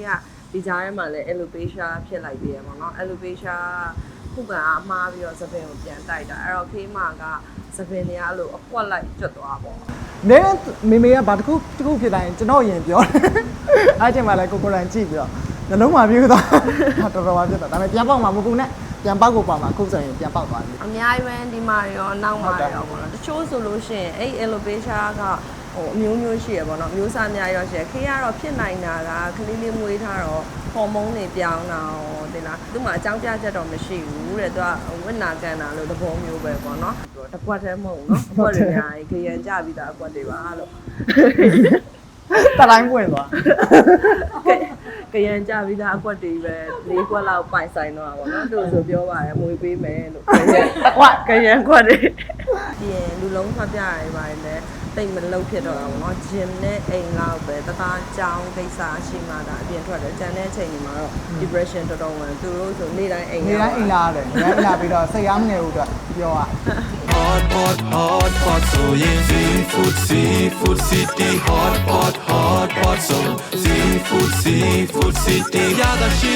ခေကဒီကြားထဲမှာလည်း alopecia ဖြစ်လိုက်သေးရပေါ့နော် alopecia ခုခံအားမှားပြီးတော့သပင်ကိုပြန်တိုက်တာအဲ့တော့ခေးမာကသပင်တွေကအဲ့လိုအကွက်လိုက်ကျွတ်သွားပေါ့နဲမေမေကဘာတစ်ခုတစ်ခုဖြစ်တိုင်းကျွန်တော်ရင်ပြောတယ်အဲ့ချိန်မှာလည်းကိုကိုရန်ကြည့်ပြီးတော့နှလုံးမှာပြေးသွားဟာတော်တော်ပါဖြစ်သွားဒါပေမဲ့ပြန်ပေါက်မှာမကူနဲ့ပြန်ပေါက်ကိုပေါက်မှာအခုဆိုရင်ပြန်ပေါက်သွားပြီအများကြီးပဲဒီမှာရောနောက်မှာရောပေါ့နော်တချို့ဆိုလို့ရှိရင်အဲ့ alopecia က ဟိုအမျိုးမျိုးရှိရပေါ့နော်မျိုးစားအများရောရှိရခေကတော့ဖြစ်နိုင်တာကကလေးလေးမွေးထားတော့ဟော်မုန်းတွေပြောင်းတာရောတင်လားသူ့မှာအကြောင်းပြချက်တော့မရှိဘူးတဲ့သူကဝိနာကန်တာလို့သဘောမျိုးပဲပေါ့နော်တကွက်တည်းမဟုတ်ဘူးနော်အကွက်တွေအများကြီးခရံကြပြီးသားအကွက်တွေပါလို့တတိုင်းပွင့်သွားကရန်ကြပြီးသားအကွက်တွေပဲလေးကွက်လောက်ပိုင်ဆိုင်တော့ပါဘောနော်သူဆိုပြောပါတယ်မွေပေးမယ်လို့ကရန်ကွက်ကရန်ကွက်တွေပြင်လူလုံးထွက်ပြရတယ်ပါတယ်လေ တိတ်မလုံးဖြစ်တော့တာပေါ့နော်ဂျင်နဲ့အိမ်လောက်ပဲတသားကြောင်းကိစ္စရှိမှဒါအပြင်ထွက်တယ်ကျန်တဲ့အချိန်တွေမှာတော့ depression တော်တော်ဝင်သူတို့ဆိုနေ့တိုင်းအိမ်နေတိုင်းအိမ်လာတယ်နေတိုင်းအိမ်လာပြီးတော့စိတ်အားမနေဘူးအတွက်ပြောอ่ะ Hot pot hot pot ဆိုရင် seafood seafood city hot pot hot pot ဆို seafood seafood city ရတာရှိ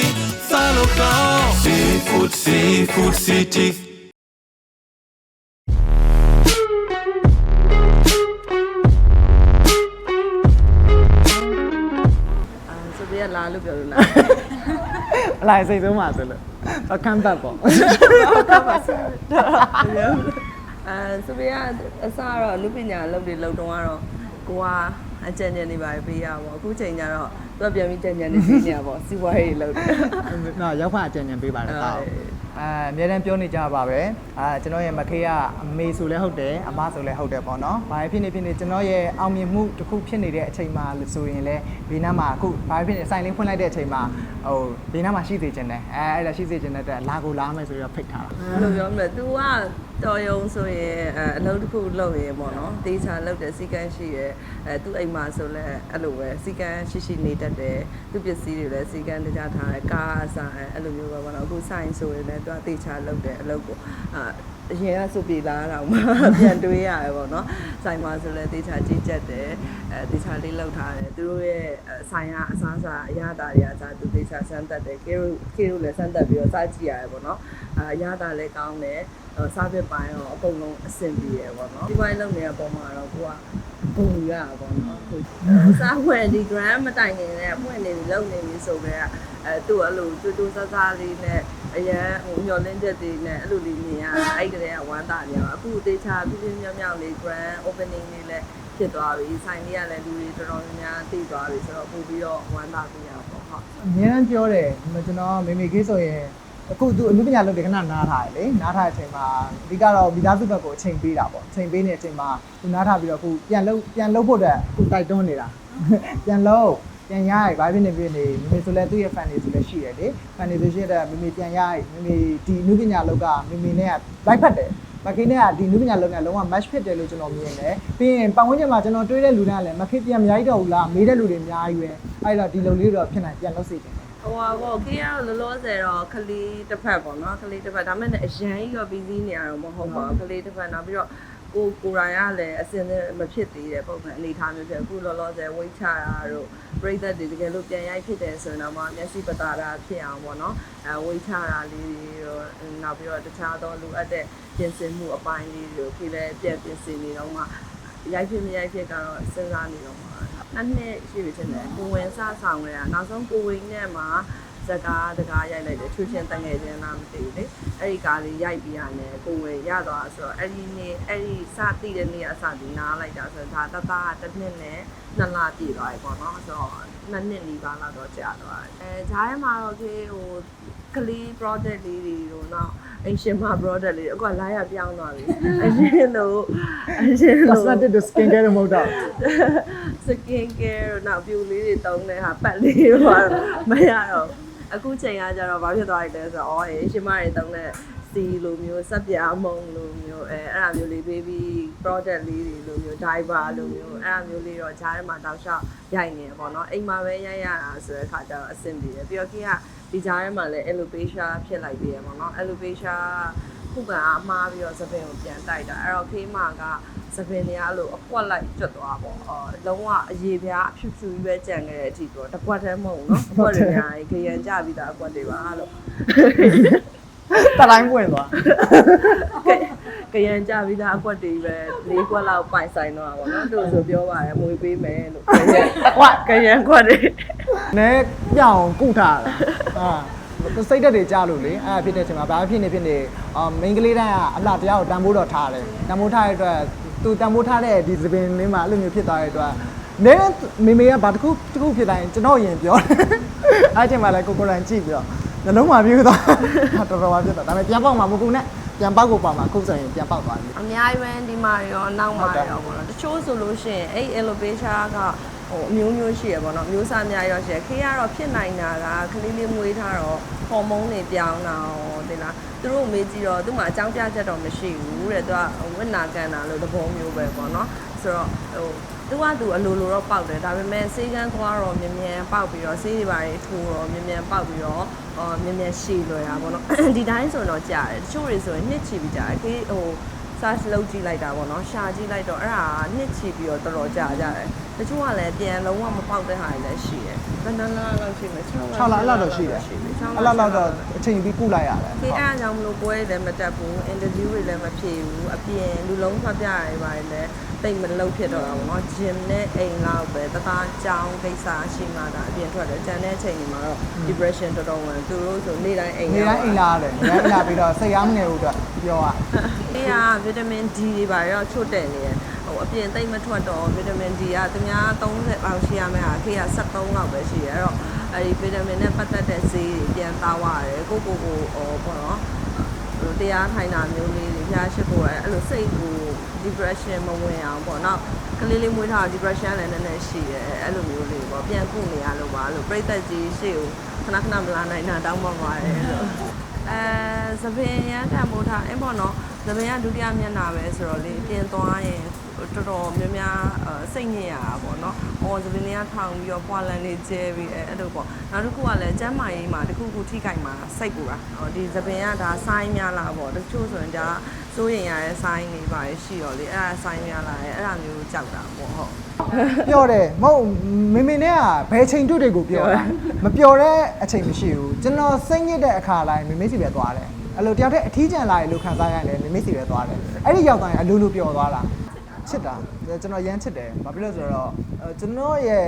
စားလို့ကောင်း seafood seafood city အာဆိုပြီးလာလို့ပြောလို့လားအလိုက်စိတ်ဆုံးပါဆိုလို့အခမ်းပတ်ပေါ့အဲဆိုပြီးအစတော့လူပညာအလုပ်တွေလုပ်တော့ကတော့ကိုကအကြံဉာဏ်တွေပါပေးရပါဘောအခုချိန်ကျတော့သူကပြန်ပြီးကြံဉာဏ်တွေပေးနေရပါဘောစီးပွားရေးလုပ်တယ်နော်ရောက်ဖအကြံဉာဏ်ပေးပါတယ်ကောဟုတ် အဲအများတန်းပြောနေကြပါပဲအာကျွန်တော်ရဲ့မခေးကအမေဆိုလဲဟုတ်တယ်အမဆိုလဲဟုတ်တယ်ပေါ့နော်ဘာဖြစ်နေဖြစ်နေကျွန်တော်ရဲ့အောင်မြင်မှုတစ်ခုဖြစ်နေတဲ့အချိန်မှာလို့ဆိုရင်လဲဘေးနားမှာအခုဘာဖြစ်နေဆိုင်လင်းဖွင့်လိုက်တဲ့အချိန်မှာဟိုဘေးနားမှာရှိသေးခြင်းတယ်အဲအဲ့ဒါရှိသေးခြင်းတဲ့အတွက်လာကိုလာမယ်ဆိုပြီးတော့ဖိတ်ထားတာဘယ်လိုပြောမလဲ तू က တော်ယုံဆိုရင်အဲအလုပ်တစ်ခုလုပ်ရင်ပေါ့နော်တေချာလုပ်တယ်စီကန်းရှိရဲအဲသူ့အိမ်မှာဆိုလဲအဲ့လိုပဲစီကန်းရှိရှိနေတတ်တယ်သူ့ပစ္စည်းတွေလည်းစီကန်းတကြထားတယ်ကားအစားအဲအဲ့လိုမျိုးပဲပေါ့နော်အခုဆိုင်ဆိုရင်လည်း तू ကတေချာလုပ်တယ်အလုပ်ကိုအာအရင်ကဆိုပြေလာတော့မှပြန်တွေးရတယ်ပေါ့နော်ဆိုင်မှာဆိုလဲတေချာကြည့်ချက်တယ်အဲတေချာလေးလောက်ထားတယ်သူတို့ရဲ့ဆိုင်ကအစားအစာအရသာတွေကစားသူတေချာစမ်းသက်တယ်ကေရိုကေရိုလည်းစမ်းသက်ပြီးတော့စားကြည့်ရတယ်ပေါ့နော် အာအရသာလည်းကောင်းတယ်စားပစ်ပိုင်းတော့အကုန်လုံးအဆင်ပြေရပေါ့နော်ဒီပိုင်းလုပ်နေတဲ့ပုံမှာတော့ကိုကဘုံရတာပေါ့နော်ကိုစားဝယ်ဒီ grand မတိုင်ခင်နဲ့ဖွင့်နေပြီလုပ်နေပြီဆိုတော့အဲသူ့အဲ့လိုတူတူဆဆလေးနဲ့အရန်ဟိုမျောလင်းချက်တွေနဲ့အဲ့လိုလေးမြင်ရအဲ့ကလေးကဝမ်းသာနေရအခုတေချာပြင်းပြင်းမြောက်မြောက်လေး grand opening လေးလည်းဖြစ်သွားပြီဆိုင်လေးကလည်းလူတွေတော်တော်များများသိသွားပြီဆိုတော့ပို့ပြီးတော့ဝမ်းသာပြရပေါ့ဟုတ်အများတန်းပြောတယ်ဒီမှာကျွန်တော်မေမေခေးဆိုရင် အခုသူအမှုပညာလုပ်တယ်ခဏနားထားတယ်လေနားထားတဲ့အချိန်မှာအဓိကတော့မိသားစုဘက်ကိုအချိန်ပေးတာပေါ့အချိန်ပေးနေတဲ့အချိန်မှာသူနားထားပြီးတော့အခုပြန်လုပ်ပြန်လုပ်ဖို့အတွက်အခုတိုက်တွန်းနေတာပြန်လုပ်ပြန်ရရဘာဖြစ်နေဖြစ်နေမိမေဆိုလဲသူ့ရဲ့ fan တွေဆိုလဲရှိတယ်လေ fan တွေဆိုရှိတဲ့မိမေပြန်ရရမိမေဒီအမှုပညာလောက်ကမိမေနဲ့လိုက်ဖက်တယ်မခေနဲ့ကဒီနုပညာလုပ်ငန်းလုံးဝ match ဖြစ်တယ်လို့ကျွန်တော်မြင်တယ်ပြီးရင်ပတ်ဝန်းကျင်မှာကျွန်တော်တွေးတဲ့လူတွေကလည်းမခေပြန်မရိုက်တော့ဘူးလားမေးတဲ့လူတွေအများကြီးပဲအဲ့တော့ဒီလိုလေးတော့ဖြစ်နိုင်ပြန်လုပ်စေချင်တယ် ဟိုပါပေါ့ခေရလောလောဆယ်တော့ခလီတစ်ဖက်ပေါ့နော်ခလီတစ်ဖက်ဒါမဲ့လည်းအရန်ကြီးတော့ပြီးစီးနေရတော့မဟုတ်ပါဘူးခလီတစ်ဖက်နောက်ပြီးတော့ကိုကိုရိုင်းကလည်းအစင်မဖြစ်သေးတဲ့ပုံစံအနေထားမျိုးဖြစ်အခုလောလောဆယ်ဝိတ်ချတာတို့ပြိသက်တွေတကယ်လို့ပြန်ရိုက်ဖြစ်တယ်ဆိုရင်တော့မှမျက်စိပတာတာဖြစ်အောင်ပေါ့နော်အဲဝိတ်ချတာလေးတွေတော့နောက်ပြီးတော့တခြားသောလိုအပ်တဲ့ပြင်ဆင်မှုအပိုင်းလေးတွေကိုခေလည်းပြန်ပြင်ဆင်နေတော့မှရိုက်ဖြစ်မရိုက်ဖြစ်ကတော့စဉ်းစားနေတော့မှ အနှစ်ရှိပြီချင်းတယ်ကိုဝင်စဆောင်ရတာနောက်ဆုံးကိုဝင်နဲ့မှာဇကားတကားရိုက်လိုက်တယ်ချူချင်းတငယ်ချင်းလားမသိဘူးလေအဲ့ဒီကားလေးရိုက်ပြီးရတယ်ကိုဝေရသွားဆိုတော့အဲ့ဒီနေ့အဲ့ဒီစတိတဲ့နေ့အစဒီနားလိုက်တာဆိုတော့ဒါတသားတစ်နှစ်နဲ့နှစ်လပြည့်သွားပြီပေါ့နော်ဆိုတော့နှစ်နှစ်နီးပါးလောက်တော့ကြာသွားတယ်အဲဂျားထဲမှာတော့ခေဟိုကလေး product လေးတွေတော့နောက် အရှင်မ product လေးအခုကလာရပြောင်းသွားပြီအရှင်လို့အရှင်လို့ cosmetic တို့ skin care တို့မဟုတ်တော့ skin care တော့နောက်ပြူလေးတွေတုံးတဲ့ဟာပတ်လေးတွေတော့မရတော့အခုချိန်ကကြတော့ဘာဖြစ်သွားလိုက်လဲဆိုတော့အော်အေးရှင်မတွေတုံးတဲ့စီလိုမျိုးစက်ပြားမုံလိုမျိုးအဲအဲ့ဒါမျိုးလေး baby product လေးတွေလိုမျိုး diaper လိုမျိုးအဲ့ဒါမျိုးလေးတော့ဂျားထဲမှာတောက်လျှောက်ရိုက်နေတယ်ပေါ့နော်အိမ်မှာပဲရိုက်ရတာဆိုတဲ့အခါကျတော့အဆင်ပြေတယ်ပြီးတော့ခင်က ဒီဂျားထဲမှာလည်း alopecia ဖြစ်လိုက်သေးတယ်ပေါ့နော် alopecia ဟခုကအမှားပြီးတော့သပင်ကိုပြန်တိုက်တာအဲ့တော့ခေးမကသပင်တွေကအဲ့လိုအကွက်လိုက်ကျွတ်သွားပေါ့အော်လုံးဝအရေပြားအဖြူဖြူကြီးပဲကြံခဲ့တဲ့အထိပေါ့တကွက်တည်းမဟုတ်ဘူးနော်အကွက်တွေများကြီးခရံကြပြီးသားအကွက်တွေပါလို့တတိုင်းပွင့်သွားကရန်ကြပြီးသားအကွက်တွေပဲ၄ကွက်လောက်ပိုင်ဆိုင်တော့တာပေါ့နော်သူဆိုပြောပါတယ်မွေပေးမယ်လို့ကရန်အကွက်ကရန်ကွက်တွေနဲပြောင်းကုထားတာ ဟာစိတ်တက်တွေကြားလို့လေအဲ့ဒါဖြစ်တဲ့အချိန်မှာဘာဖြစ်နေဖြစ်နေအာမိန်းကလေးတိုင်းကအလှတရားကိုတန်ဖိုးတော့ထားတယ်တန်ဖိုးထားတဲ့အတွက်သူတန်ဖိုးထားတဲ့ဒီသပင်လေးမှာအဲ့လိုမျိုးဖြစ်သွားတဲ့အတွက်နဲမေမေကဘာတစ်ခုတစ်ခုဖြစ်တိုင်းကျွန်တော်ရင်ပြောတယ်အဲ့အချိန်မှာလည်းကိုကိုရန်ကြည့်ပြီးတော့နှလုံးမှာပြေးသွားတော်တော်ပါဖြစ်သွားဒါပေမဲ့ပြန်ပေါက်မှာမဟုတ်ဘူးနဲ့ပြန်ပေါက်ကိုပေါက်မှာအခုဆိုရင်ပြန်ပေါက်သွားပြီအများကြီးပဲဒီမှာရောနောက်မှာရောပေါ့နော်တချို့ဆိုလို့ရှိရင်အဲ့ alopecia က ဟိုအမျိုးမျိုးရှိရပေါ့နော်မျိုးစားအများကြီးရောရှိရခေကတော့ဖြစ်နိုင်တာကကလေးလေးမွေးထားတော့ဟော်မုန်းတွေပြောင်းတာရောဒီလားသူတို့မေးကြည့်တော့သူ့မှာအကြောင်းပြချက်တော့မရှိဘူးတဲ့သူကဝိနာကန်တာလို့သဘောမျိုးပဲပေါ့နော်ဆိုတော့ဟိုသူကသူအလိုလိုတော့ပေါက်တယ်ဒါပေမဲ့စေးကန်းသွားတော့မြ мян ပေါက်ပြီးတော့စေးတွေပါတွေထိုးတော့မြ мян ပေါက်ပြီးတော့အော်မြ мян ရှည်လွယ်တာပေါ့နော် ဒီတိုင်းဆိုတော့ကြာတယ်တချို့တွေဆိုရင်နှစ်ချီပြီးကြာတယ်ခေဟို search လုပ်ကြည့်လိုက်တာပေါ့နော်ရှာကြည့်လိုက်တော့အဲ့ဒါနှစ်ချီပြီးတော့တော်တော်ကြာကြတယ် တချို့ကလည်းပြန်လုံးဝမပေါက်တဲ့ဟာတွေလည်းရှိတယ်ဘယ်နှလားလောက်ရှိမယ်6 6လအဲ့လောက်တော့ရှိတယ်အဲ့လောက်တော့အချိန်ပြီးကုလိုက်ရတယ်ခေအားကြောင့်မလို့ပွဲတွေလည်းမတက်ဘူး interview တွေလည်းမဖြေဘူးအပြင်လူလုံးဖတ်ပြရတယ်ပါတယ်လည်းတိတ်မလုပ်ဖြစ်တော့တာပေါ့နော် gym နဲ့အိမ်လောက်ပဲတသားကြောင်းကိစ္စရှိမှဒါအပြင်ထွက်တယ်ကျန်တဲ့အချိန်တွေမှာတော့ depression တော်တော်ဝင်သူတို့ဆိုနေ့တိုင်းအိမ်နေတိုင်းအိမ်လာရတယ်နေတိုင်းအိမ်လာပြီးတော့စိတ်အားမငယ်ဘူးအတွက်ပြောရ။ဒီကဗီတာမင် D တွေပါတော့ချို့တယ်နေတယ်။ ဟိုအပြင်သိမ့်မထွက်တော့ဗီတာမင် D ကသူများ30လောက်ရှိရမယ့်ဟာခေက73လောက်ပဲရှိရ။အဲ့တော့အဲဒီဗီတာမင်နဲ့ပတ်သက်တဲ့ဈေးတွေပြန်သားဝရတယ်။ကိုကိုကိုဟိုပေါ့နော်။ဟိုတရားထိုင်တာမျိုးလေးတွေဖျားရှိဖို့အဲ့လိုစိတ်ကို depression မဝင်အောင်ပေါ့နော်။ကလေးလေးမွေးထား depression လည်းနည်းနည်းရှိတယ်။အဲ့လိုမျိုးလေးပေါ့ပြန်ကုနေရလို့ပါလို့ပြိသက်ကြီးရှေ့ကိုခဏခဏမလာနိုင်တာတောင်းပန်ပါတယ်လို့အဲသပင်ရန်တံမိုးထားအင်းပေါ့နော်သပင်ကဒုတိယမျက်နှာပဲဆိုတော့လေအပြင်သွားရင် တော်တော်များများအဲစိတ်ညစ်ရတာပေါ့နော်။အော်သပင်လေးကထောင်ပြီးတော့ပွာလန်လေးကျဲပြီးအဲအဲ့လိုပေါ့။နောက်တစ်ခုကလည်းကျမ်းမာရေးမှာတစ်ခုခုထိခိုက်မှာစိတ်ပူတာ။ဟောဒီသပင်ကဒါဆိုင်းများလာပေါ့။တချို့ဆိုရင်ဒါစိုးရင်ရတဲ့ဆိုင်းနေပါရရှိတော့လေအဲ့ဒါဆိုင်းများလာရဲ့အဲ့ဒါမျိုးကြောက်တာပေါ့ဟုတ်။ပြောတယ်မဟုတ်မေမေနဲ့ကဘယ်ချိန်တွေ့တွေကိုပြောတာမပြောတဲ့အချိန်မရှိဘူးကျွန်တော်စိတ်ညစ်တဲ့အခါတိုင်းမေမေစီပဲသွားတယ်အဲ့လိုတယောက်တည်းအထီးကျန်လာရလို့ခံစားရရင်လည်းမေမေစီပဲသွားတယ်အဲ့ဒီရောက်တိုင်းအလိုလိုပျော်သွားတာ ချစ်တာကျွန်တော်ရမ်းချစ်တယ်ဘာဖြစ်လို့ဆိုတော့အဲကျွန်တော်ရဲ့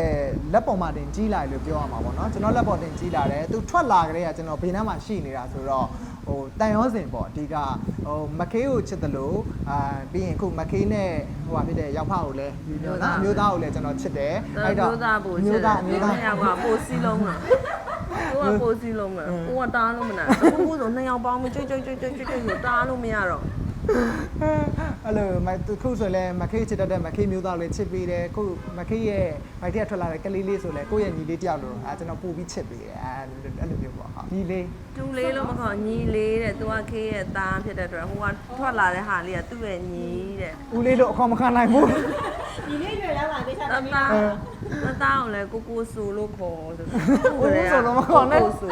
လက်ပေါ်မှာတင်ကြီးလာတယ်လို့ပြောရမှာပေါ့နော်ကျွန်တော်လက်ပေါ်တင်ကြီးလာတယ်သူထွက်လာကြတဲ့ကကျွန်တော်ဘေးနားမှာရှိနေတာဆိုတော့ဟိုတန်ရောစင်ပေါ့အဓိကဟိုမခေးကိုချစ်တယ်လို့အာပြီးရင်အခုမခေးနဲ့ဟိုဟာဖြစ်တဲ့ရောက်ဖကိုလည်းဒီပြောနော်အမျိုးသားကိုလည်းကျွန်တော်ချစ်တယ်အဲ့တော့မျိုးသားပို့အမျိုးသားအမျိုးသားနှစ်ယောက်ကပို့စီးလုံးမှာကိုကပို့စီးလုံးမှာကိုကတားလို့မနာဘူးကိုဆိုနှစ်ယောက်ပေါင်းပြီးကြွကြွကြွကြွကြွကြွဆိုတားလို့မရတော့ အဲ့လိုမသူခုဆိုလဲမခေးချစ်တတ်တဲ့မခေးမျိုးသားလေးချစ်ပေးတယ်ခုမခေးရဲ့ဗိုက်ထက်ထွက်လာတဲ့ကလေးလေးဆိုလဲကိုယ့်ရဲ့ညီလေးတယောက်လိုအဲကျွန်တော်ပူပြီးချစ်ပေးတယ်အဲအဲ့လိုမျိုးပေါ့ဟုတ်ညီလေးတူလေးလို့မခေါ်ညီလေးတဲ့သူကခေးရဲ့သားဖြစ်တဲ့အတွက်ဟိုကထွက်လာတဲ့ဟာလေးကသူ့ရဲ့ညီတဲ့ဦးလေးလို့အခေါ်မခံနိုင်ဘူးဒီနေ့ရွယ်လာပါကိစ္စတသမီးသားတသားကိုလည်းကိုကိုဆူလို့ခေါ်ဆိုကိုကိုဆိုလို့မခေါ်နဲ့ကိုကိုဆူ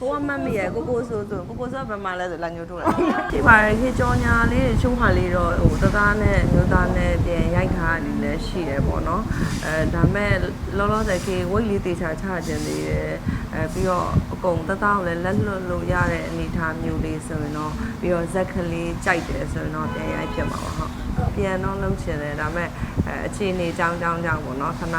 ကိုကမတ်မီရဲ့ကိုကိုဆိုဆိုကိုကိုဆိုကဘယ်မှာလဲဆိုလာညိုထုတ်လိုက်ဒီပါတယ်ခေကြောညာလေးတွေချုံးဟာလေးတော့ဟိုတသားနဲ့မျိုးသားနဲ့ပြန်ရိုက်ထားတာလည်းရှိတယ်ပေါ့နော်အဲဒါမဲ့လောလောဆယ်ခေဝိတ်လေးတေချာချခြင်းသေးတယ်အဲပြီးတော့အကုန်တသားကိုလည်းလက်လွတ်လို့ရတဲ့အနေအထားမျိုးလေးဆိုရင်တော့ပြီးတော့ဇက်ကလေးကြိုက်တယ်ဆိုရင်တော့ပြန်ရိုက်ဖြစ်မှာပါဟုတ် ပြန်တော့လုပ်ချင်တယ်ဒါပေမဲ့အခြေအနေကြောင်းကြောင်းကြောင်းပေါ့နော်ခဏ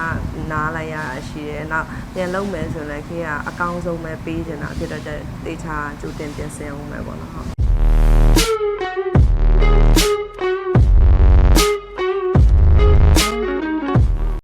နားလိုက်ရတာရှိတယ်နောက်ပြန်လုပ်မယ်ဆိုလည်းခင်ဗျာအကောင်းဆုံးပဲပေးချင်တာဖြစ်တော့တေချာကြိုတင်ပြင်ဆင်အောင်ပဲပေါ့နော်ဟုတ်